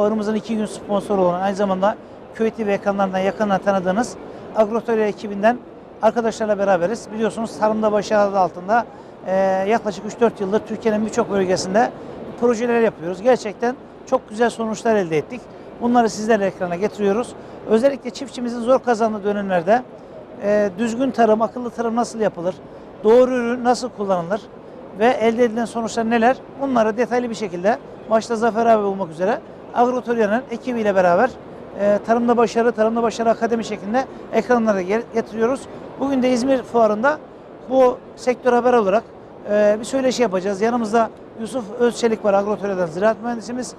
fuarımızın iki gün sponsoru olan aynı zamanda Köy TV ekranlarından yakından tanıdığınız Agrotorya ekibinden arkadaşlarla beraberiz. Biliyorsunuz tarımda başarı adı altında e, yaklaşık 3-4 yıldır Türkiye'nin birçok bölgesinde projeler yapıyoruz. Gerçekten çok güzel sonuçlar elde ettik. Bunları sizlerle ekrana getiriyoruz. Özellikle çiftçimizin zor kazandığı dönemlerde e, düzgün tarım, akıllı tarım nasıl yapılır, doğru ürün nasıl kullanılır ve elde edilen sonuçlar neler? Bunları detaylı bir şekilde başta Zafer abi olmak üzere Agrotorya'nın ekibiyle beraber e, Tarımda Başarı, Tarımda Başarı Akademi şeklinde ekranlara getiriyoruz. Bugün de İzmir Fuarı'nda bu sektör haber olarak e, bir söyleşi yapacağız. Yanımızda Yusuf Özçelik var Agrotorya'dan ziraat mühendisimiz.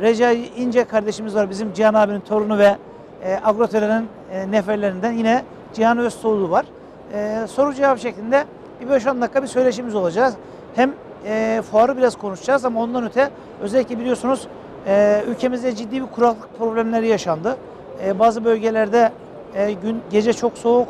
Recai İnce kardeşimiz var bizim Cihan abinin torunu ve e, Agrotorya'nın e, neferlerinden yine Cihan Öztoğlu var. E, soru cevap şeklinde bir 5-10 dakika bir söyleşimiz olacak. Hem e, fuarı biraz konuşacağız ama ondan öte özellikle biliyorsunuz e, ülkemizde ciddi bir kuraklık problemleri yaşandı. E, bazı bölgelerde e, gün gece çok soğuk,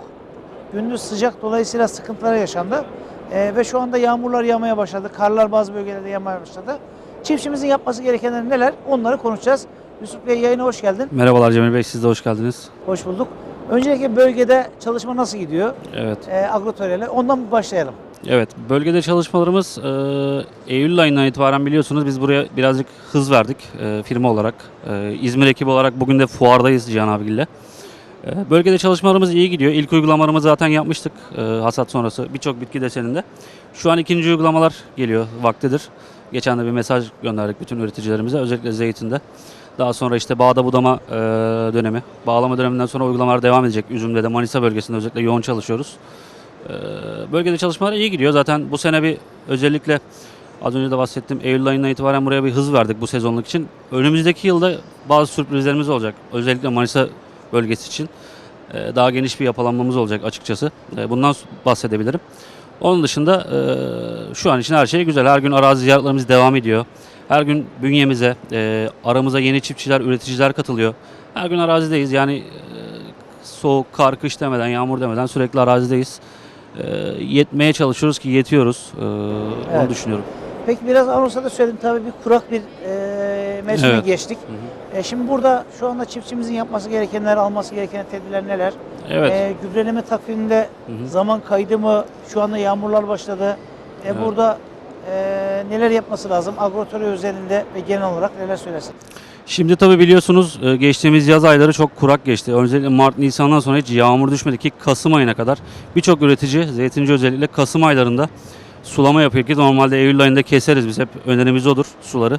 gündüz sıcak dolayısıyla sıkıntılar yaşandı. E, ve şu anda yağmurlar yağmaya başladı. Karlar bazı bölgelerde yağmaya başladı. Çiftçimizin yapması gerekenler neler? Onları konuşacağız. Yusuf Bey yayına hoş geldin. Merhabalar Cemil Bey, siz de hoş geldiniz. Hoş bulduk. Öncelikle bölgede çalışma nasıl gidiyor? Evet, E, Agrotorya'yla. Ondan başlayalım. Evet. Bölgede çalışmalarımız e, Eylül ayından itibaren biliyorsunuz biz buraya birazcık hız verdik e, firma olarak. E, İzmir ekibi olarak bugün de fuardayız Cihan abiyle. E, bölgede çalışmalarımız iyi gidiyor. İlk uygulamalarımızı zaten yapmıştık e, hasat sonrası birçok bitki deseninde. Şu an ikinci uygulamalar geliyor vaktidir. Geçen de bir mesaj gönderdik bütün üreticilerimize özellikle zeytinde. Daha sonra işte bağda budama e, dönemi. Bağlama döneminden sonra uygulamalar devam edecek. Üzümde de Manisa bölgesinde özellikle yoğun çalışıyoruz. E, bölgede çalışmalar iyi gidiyor. Zaten bu sene bir özellikle az önce de bahsettim Eylül ayından itibaren buraya bir hız verdik bu sezonluk için. Önümüzdeki yılda bazı sürprizlerimiz olacak. Özellikle Manisa bölgesi için e, daha geniş bir yapılanmamız olacak açıkçası. E, Bundan bahsedebilirim. Onun dışında e, şu an için her şey güzel. Her gün arazi ziyaretlerimiz devam ediyor. Her gün bünyemize, e, aramıza yeni çiftçiler, üreticiler katılıyor. Her gün arazideyiz. Yani e, soğuk, kar, kış demeden, yağmur demeden sürekli arazideyiz. E, yetmeye çalışıyoruz ki yetiyoruz. E, Onu Evet. düşünüyorum. Peki biraz anonsa da söyledim tabii bir kurak bir e, mevsime Evet. geçtik. E, şimdi burada şu anda çiftçimizin yapması gerekenler, alması gereken tedbirler neler? Evet. E, gübreleme takviminde Hı hı. zaman kaydı mı? Şu anda yağmurlar başladı. E, Evet. burada e, neler yapması lazım? Agrotorya özelinde ve genel olarak neler söylersin? Şimdi tabi biliyorsunuz e, geçtiğimiz yaz ayları çok kurak geçti. Özellikle Mart, Nisan'dan sonra hiç yağmur düşmedi ki Kasım ayına kadar. Birçok üretici, zeytinci özellikle Kasım aylarında sulama yapıyor ki normalde Eylül ayında keseriz biz hep önerimiz odur suları.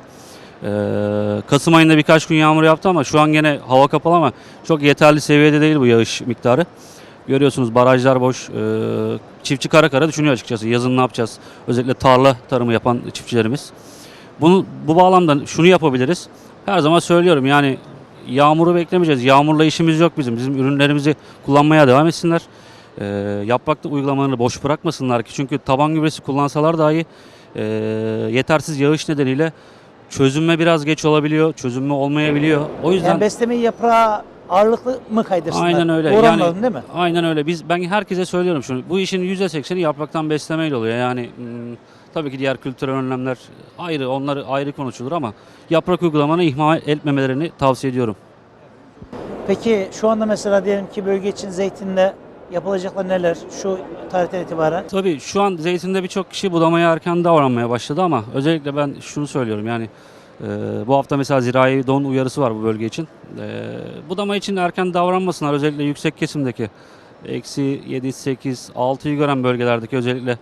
Ee, Kasım ayında birkaç gün yağmur yaptı ama şu an gene hava kapalı ama çok yeterli seviyede değil bu yağış miktarı. Görüyorsunuz barajlar boş. Ee, çiftçi kara kara düşünüyor açıkçası. Yazın ne yapacağız? Özellikle tarla tarımı yapan çiftçilerimiz. Bunu bu bağlamda şunu yapabiliriz. Her zaman söylüyorum yani yağmuru beklemeyeceğiz. Yağmurla işimiz yok bizim. Bizim ürünlerimizi kullanmaya devam etsinler. Ee, yaprakta uygulamalarını boş bırakmasınlar ki çünkü taban gübresi kullansalar dahi e, yetersiz yağış nedeniyle çözünme biraz geç olabiliyor, çözünme olmayabiliyor. O yüzden Yani beslemeyi yaprağa ağırlıklı mı kaydırsınlar? Aynen öyle. Yani- değil mi? Aynen öyle. Biz ben herkese söylüyorum şunu. Bu işin %80'i yapraktan beslemeyle oluyor. Yani hmm, tabii ki diğer kültürel önlemler ayrı, onları ayrı konuşulur ama yaprak uygulamanı ihmal etmemelerini tavsiye ediyorum. Peki şu anda mesela diyelim ki bölge için zeytinde yapılacaklar neler şu tarihten itibaren? Tabii şu an zeytinde birçok kişi budamaya erken davranmaya başladı ama özellikle ben şunu söylüyorum yani e, bu hafta mesela zirai don uyarısı var bu bölge için. E, budama için erken davranmasınlar özellikle yüksek kesimdeki eksi 7, 8, 6'yı gören bölgelerdeki özellikle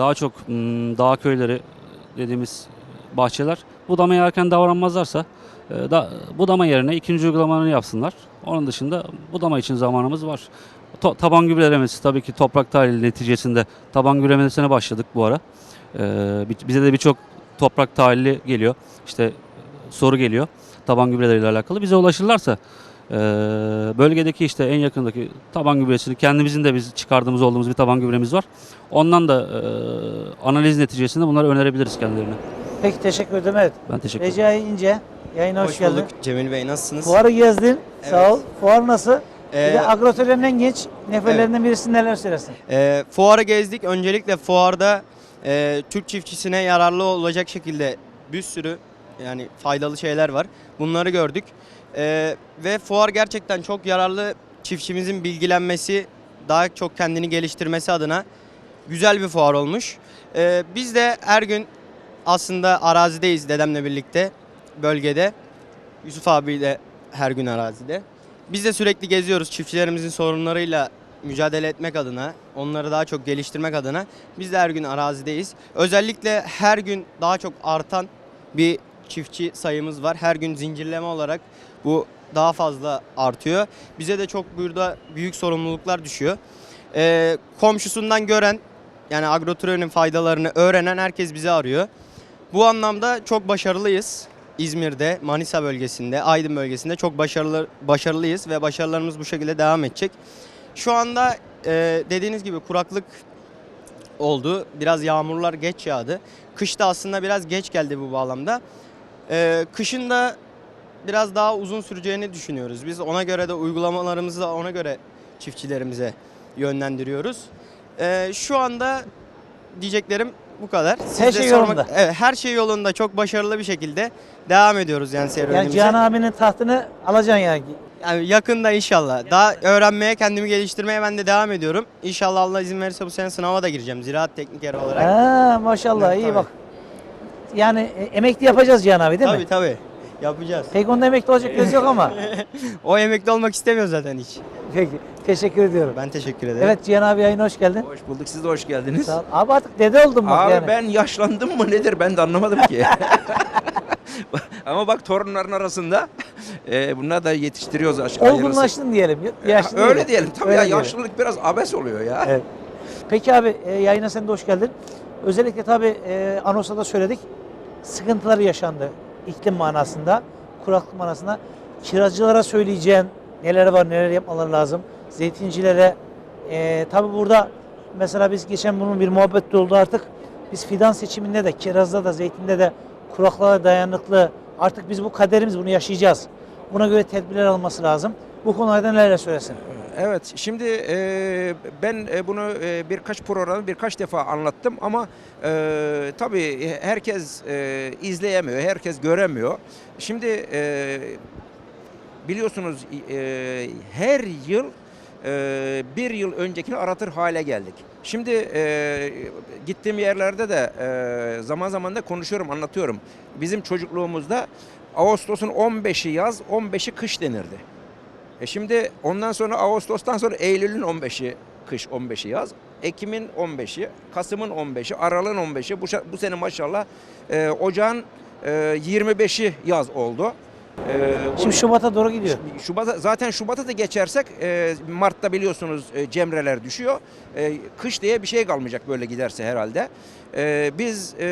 daha çok hmm, dağ köyleri dediğimiz bahçeler budamaya erken davranmazlarsa e, da, budama yerine ikinci uygulamalarını yapsınlar. Onun dışında budama için zamanımız var. Taban gübrelemesi tabii ki toprak tahlili neticesinde taban gübrelemesine başladık bu ara. Bi- bize de birçok toprak tahlili geliyor. İşte soru geliyor taban gübreleriyle alakalı. Bize ulaşırlarsa e, bölgedeki işte en yakındaki taban gübresini kendimizin de biz çıkardığımız olduğumuz bir taban gübremiz var. Ondan da e, analiz neticesinde bunları önerebiliriz kendilerine. Peki teşekkür ederim. Evet. Ben teşekkür ederim. Recai İnce yayına hoş, Hoş, geldin. bulduk Cemil Bey nasılsınız? Fuarı gezdin. Sağ Evet. ol. Fuar nasıl? bir Ee, de Agrotorya'nın en genç neferlerinden birisi neler söylersin? e, fuarı gezdik. Öncelikle fuarda e, Türk çiftçisine yararlı olacak şekilde bir sürü yani faydalı şeyler var. Bunları gördük. Ee, ve fuar gerçekten çok yararlı. Çiftçimizin bilgilenmesi, daha çok kendini geliştirmesi adına güzel bir fuar olmuş. Ee, biz de her gün aslında arazideyiz dedemle birlikte bölgede. Yusuf abi de her gün arazide. Biz de sürekli geziyoruz çiftçilerimizin sorunlarıyla mücadele etmek adına, onları daha çok geliştirmek adına biz de her gün arazideyiz. Özellikle her gün daha çok artan bir çiftçi sayımız var. Her gün zincirleme olarak bu daha fazla artıyor. Bize de çok burada büyük sorumluluklar düşüyor. Ee, komşusundan gören yani agroturenin faydalarını öğrenen herkes bizi arıyor. Bu anlamda çok başarılıyız. İzmir'de, Manisa bölgesinde, Aydın bölgesinde çok başarılı başarılıyız ve başarılarımız bu şekilde devam edecek. Şu anda e, dediğiniz gibi kuraklık oldu. Biraz yağmurlar geç yağdı. Kış da aslında biraz geç geldi bu bağlamda. E, kışın da biraz daha uzun süreceğini düşünüyoruz. Biz ona göre de uygulamalarımızı da ona göre çiftçilerimize yönlendiriyoruz. E, şu anda diyeceklerim bu kadar. Siz Her şey sormak- yolunda. Evet, her şey yolunda. Çok başarılı bir şekilde devam ediyoruz yani Yani serüvenimize. Cihan abinin tahtını alacaksın yani. Yani yakında inşallah. Daha öğrenmeye, kendimi geliştirmeye ben de devam ediyorum. İnşallah Allah izin verirse bu sene sınava da gireceğim. Ziraat teknikeri olarak. Ha, maşallah Evet, iyi tabii. bak. Yani e, emekli yapacağız Cihan abi değil tabii mi? tabii. Yapacağız. Pek onda emekli olacak göz yok ama. O emekli olmak istemiyor zaten hiç. Peki. Teşekkür ediyorum. Ben teşekkür ederim. Evet Cihan abi yayına hoş geldin. Hoş bulduk. Siz de hoş geldiniz. Sağ ol. Abi artık dede oldum bak Abi yani. ben yaşlandım mı nedir ben de anlamadım ki. Ama bak torunların arasında e, bunlar da yetiştiriyoruz aşk. Olgunlaştın diyelim. Yaşlı Öyle diyelim. Tabii Öyle ya diyelim. yaşlılık biraz abes oluyor ya. Evet. Peki abi e, yayına sen de hoş geldin. Özellikle tabii e, Anos'ta da söyledik. Sıkıntıları yaşandı. iklim manasında, kuraklık manasında. Kirazcılara söyleyeceğin neler var, neler yapmaları lazım. Zeytincilere e, tabii burada mesela biz geçen bunun bir muhabbet oldu artık. Biz fidan seçiminde de, kirazda da, zeytinde de kuraklığa dayanıklı artık biz bu kaderimiz bunu yaşayacağız. Buna göre tedbirler alması lazım. Bu konularda neler söylesin? Evet, şimdi e, ben e, bunu e, birkaç programda birkaç defa anlattım ama e, tabii herkes e, izleyemiyor, herkes göremiyor. Şimdi e, biliyorsunuz e, her yıl e, bir yıl öncekini aratır hale geldik. Şimdi e, gittiğim yerlerde de e, zaman zaman da konuşuyorum, anlatıyorum. Bizim çocukluğumuzda Ağustos'un 15'i yaz, 15'i kış denirdi. E şimdi ondan sonra Ağustos'tan sonra Eylül'ün 15'i kış 15'i yaz. Ekim'in 15'i, Kasım'ın 15'i, Aralık'ın 15'i. Bu, bu sene maşallah e, Ocağın e, 25'i yaz oldu. E, bu- Şimdi Şubat'a doğru gidiyor. Şubat'a zaten Şubat'a da geçersek e, Mart'ta biliyorsunuz e, cemreler düşüyor. E, kış diye bir şey kalmayacak böyle giderse herhalde. E, biz e,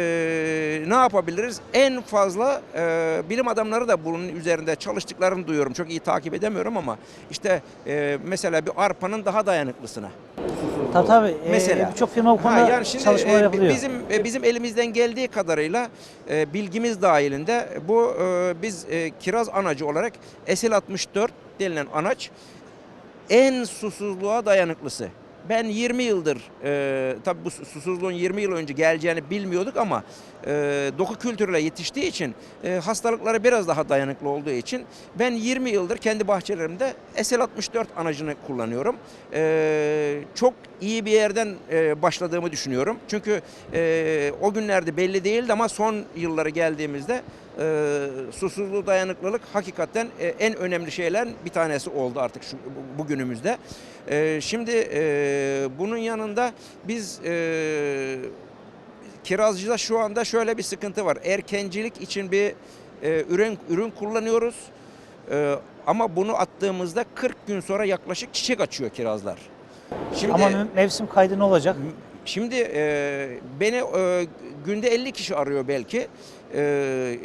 ne yapabiliriz? En fazla e, bilim adamları da bunun üzerinde çalıştıklarını duyuyorum. Çok iyi takip edemiyorum ama işte e, mesela bir arpanın daha dayanıklısına. Tabii tabii. Ee, Mesela. Birçok firma bu konuda Ha, yani şimdi çalışmalar e, yapılıyor. bizim e, bizim elimizden geldiği kadarıyla e, bilgimiz dahilinde bu e, biz e, kiraz anacı olarak SL64 denilen anaç en susuzluğa dayanıklısı. Ben 20 yıldır, e, tabii bu susuzluğun 20 yıl önce geleceğini bilmiyorduk ama e, doku kültürüyle yetiştiği için e, hastalıklara biraz daha dayanıklı olduğu için ben 20 yıldır kendi bahçelerimde SL64 anacını kullanıyorum. E, çok iyi bir yerden e, başladığımı düşünüyorum. Çünkü e, o günlerde belli değildi ama son yıllara geldiğimizde e, susuzluğu dayanıklılık hakikaten e, en önemli şeyler bir tanesi oldu artık şu bu- bugünümüzde. E, şimdi e, bunun yanında biz e, kirazcıda şu anda şöyle bir sıkıntı var. Erkencilik için bir e, ürün ürün kullanıyoruz. E, ama bunu attığımızda 40 gün sonra yaklaşık çiçek açıyor kirazlar. Şimdi Ama mevsim kaydı ne olacak? Şimdi e, beni e, günde 50 kişi arıyor belki. E,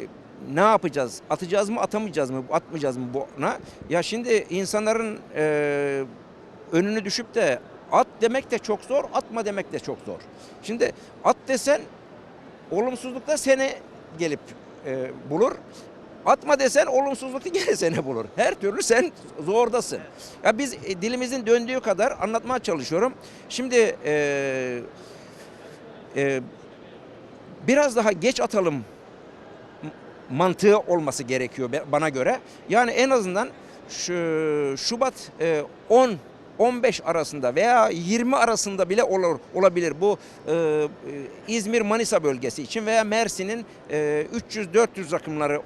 ne yapacağız? Atacağız mı, atamayacağız mı, atmayacağız mı buna? Ya şimdi insanların e, önünü düşüp de at demek de çok zor, atma demek de çok zor. Şimdi at desen olumsuzlukta seni gelip e, bulur. Atma desen olumsuzlukta gene seni bulur. Her türlü sen zordasın. Ya biz e, dilimizin döndüğü kadar anlatmaya çalışıyorum. Şimdi e, e, biraz daha geç atalım mantığı olması gerekiyor bana göre. Yani en azından şu Şubat e, 10 15 arasında veya 20 arasında bile olur olabilir bu e, e, İzmir Manisa bölgesi için veya Mersin'in e, 300 400 rakımları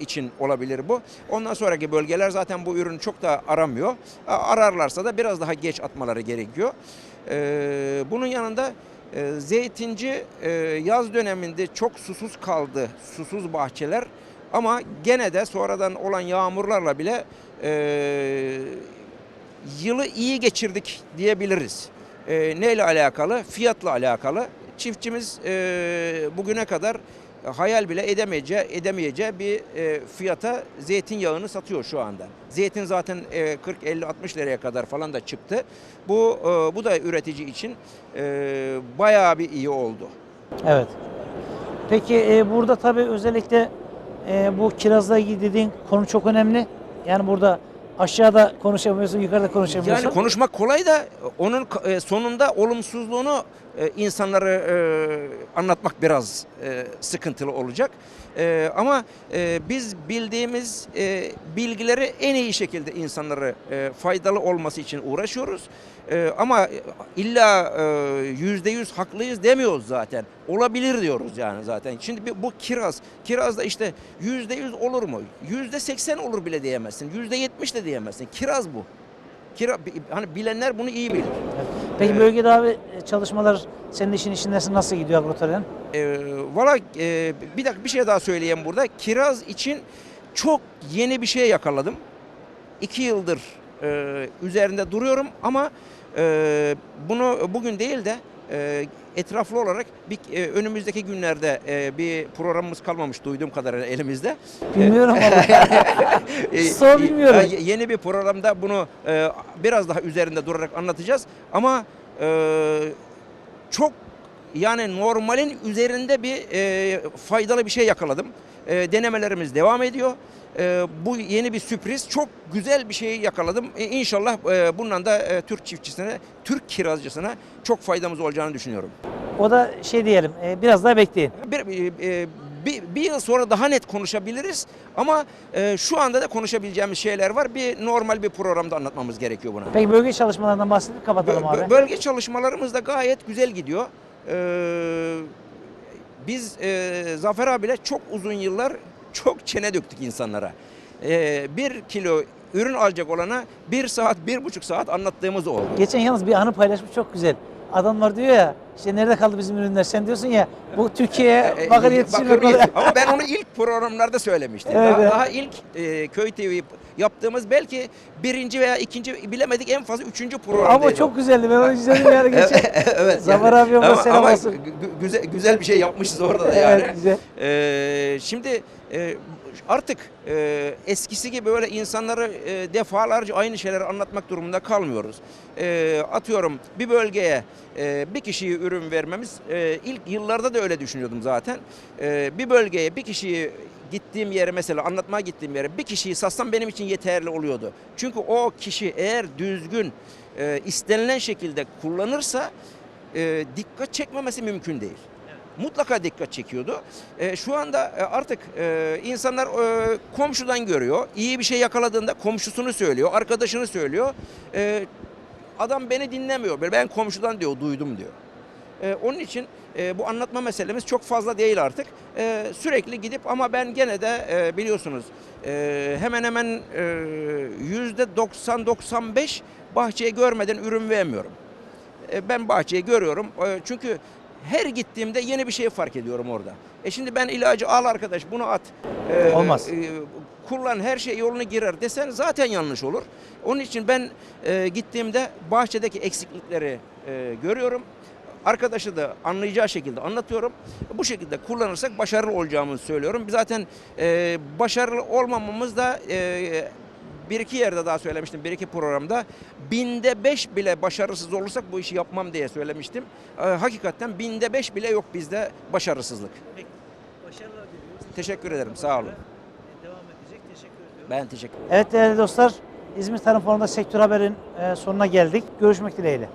için olabilir bu. Ondan sonraki bölgeler zaten bu ürünü çok da aramıyor. Ararlarsa da biraz daha geç atmaları gerekiyor. Ee, bunun yanında e, zeytinci e, yaz döneminde çok susuz kaldı, susuz bahçeler. Ama gene de sonradan olan yağmurlarla bile e, yılı iyi geçirdik diyebiliriz. E, neyle alakalı? Fiyatla alakalı. Çiftçimiz e, bugüne kadar hayal bile edemeyeceği, edemeyeceği bir e, fiyata zeytinyağını satıyor şu anda. Zeytin zaten e, 40 50 60 liraya kadar falan da çıktı. Bu e, bu da üretici için e, bayağı bir iyi oldu. Evet. Peki e, burada tabii özellikle e, bu kirazla ilgili dediğin konu çok önemli. Yani burada aşağıda konuşamıyorsun, yukarıda konuşamıyorsun. Yani konuşmak kolay da onun e, sonunda olumsuzluğunu e, insanlara e, anlatmak biraz e, sıkıntılı olacak. E, Ama biz bildiğimiz bilgileri en iyi şekilde insanlara faydalı olması için uğraşıyoruz. Ama illa yüzde yüz haklıyız demiyoruz zaten. Olabilir diyoruz yani zaten. Şimdi bu kiraz, kiraz da işte yüzde yüz olur mu? Yüzde seksen olur bile diyemezsin. Yüzde yetmiş de diyemezsin. Kiraz bu. Kira, hani bilenler bunu iyi bilir. Peki bölgede abi e, çalışmalar senin işin içindesin nasıl gidiyor agrotaryanın? Ee, Valla e, bir dakika bir şey daha söyleyeyim burada. Kiraz için çok yeni bir şey yakaladım. İki yıldır e, üzerinde duruyorum ama e, bunu bugün değil de e, etraflı olarak bir, e, önümüzdeki günlerde e, bir programımız kalmamış duyduğum kadarıyla elimizde. Bilmiyorum vallahi. E, Sor bilmiyorum. e, Yeni bir programda bunu e, biraz daha üzerinde durarak anlatacağız. Ama e, çok yani normalin üzerinde bir e, faydalı bir şey yakaladım. E, denemelerimiz devam ediyor. E, bu yeni bir sürpriz. Çok güzel bir şeyi yakaladım. E, inşallah e, bundan da e, Türk çiftçisine, Türk kirazcısına çok faydamız olacağını düşünüyorum. o da şey diyelim e, biraz daha bekleyin. Bir, e, bir, bir yıl sonra daha net konuşabiliriz ama e, şu anda da konuşabileceğimiz şeyler var. Bir normal bir programda anlatmamız gerekiyor buna. Peki bölge çalışmalarından bahsedip kapatalım Bö- abi. Bölge çalışmalarımız da gayet güzel gidiyor. Ee, biz e, Zafer abiyle çok uzun yıllar çok çene döktük insanlara. Ee, bir kilo ürün alacak olana bir saat, bir buçuk saat anlattığımız oldu. Geçen yalnız bir anı paylaşmış çok güzel. Adamlar diyor ya işte nerede kaldı bizim ürünler? Sen diyorsun ya bu Türkiye'ye E, bakır e, bakır oluyor. yet- Ama ben onu ilk programlarda söylemiştim. Evet, daha, daha ilk e, Köy TV yaptığımız belki birinci veya ikinci bilemedik en fazla üçüncü programdaydı. Ama çok güzeldi. Ben onu izledim yani geçen. evet. Zafer abi yolda ama, selam ama olsun. gü- güzel, güzel bir şey yapmışız orada da yani. Evet güzel. Ee, şimdi e, artık e, eskisi gibi böyle insanları e, defalarca aynı şeyleri anlatmak durumunda kalmıyoruz. E, atıyorum bir bölgeye e, bir kişiye ürün vermemiz e, ilk yıllarda da öyle düşünüyordum zaten. E, bir bölgeye bir kişiyi gittiğim yere mesela anlatmaya gittiğim yere bir kişiyi satsam benim için yeterli oluyordu. Çünkü o kişi eğer düzgün e, istenilen şekilde kullanırsa e, dikkat çekmemesi mümkün değil mutlaka dikkat çekiyordu. Şu anda artık insanlar komşudan görüyor. İyi bir şey yakaladığında komşusunu söylüyor, arkadaşını söylüyor. Adam beni dinlemiyor. Ben komşudan diyor, duydum diyor. E, onun için e, bu anlatma meselemiz çok fazla değil artık. E, sürekli gidip ama ben gene de e, biliyorsunuz e, hemen hemen e, yüzde 90-95 bahçeye görmeden ürün vermiyorum. E, ben bahçeyi görüyorum. E, Çünkü her gittiğimde yeni bir şey fark ediyorum orada. E şimdi ben ilacı al arkadaş bunu at. E, Olmaz. e, kullan her şey yoluna girer desen zaten yanlış olur. Onun için ben e, gittiğimde bahçedeki eksiklikleri e, görüyorum. Arkadaşı da anlayacağı şekilde anlatıyorum. Bu şekilde kullanırsak başarılı olacağımızı söylüyorum. Zaten e, başarılı olmamamız da e, bir iki yerde daha söylemiştim, bir iki programda. Binde beş bile başarısız olursak bu işi yapmam diye söylemiştim. Ee, hakikaten binde beş bile yok bizde başarısızlık. Başarılar diliyoruz. Teşekkür ederim, sağ olun. Devam edecek. Teşekkür ediyorum. Ben teşekkür Evet değerli dostlar, İzmir Tarım Fonu'nda sektör haberin e, sonuna geldik. Görüşmek dileğiyle.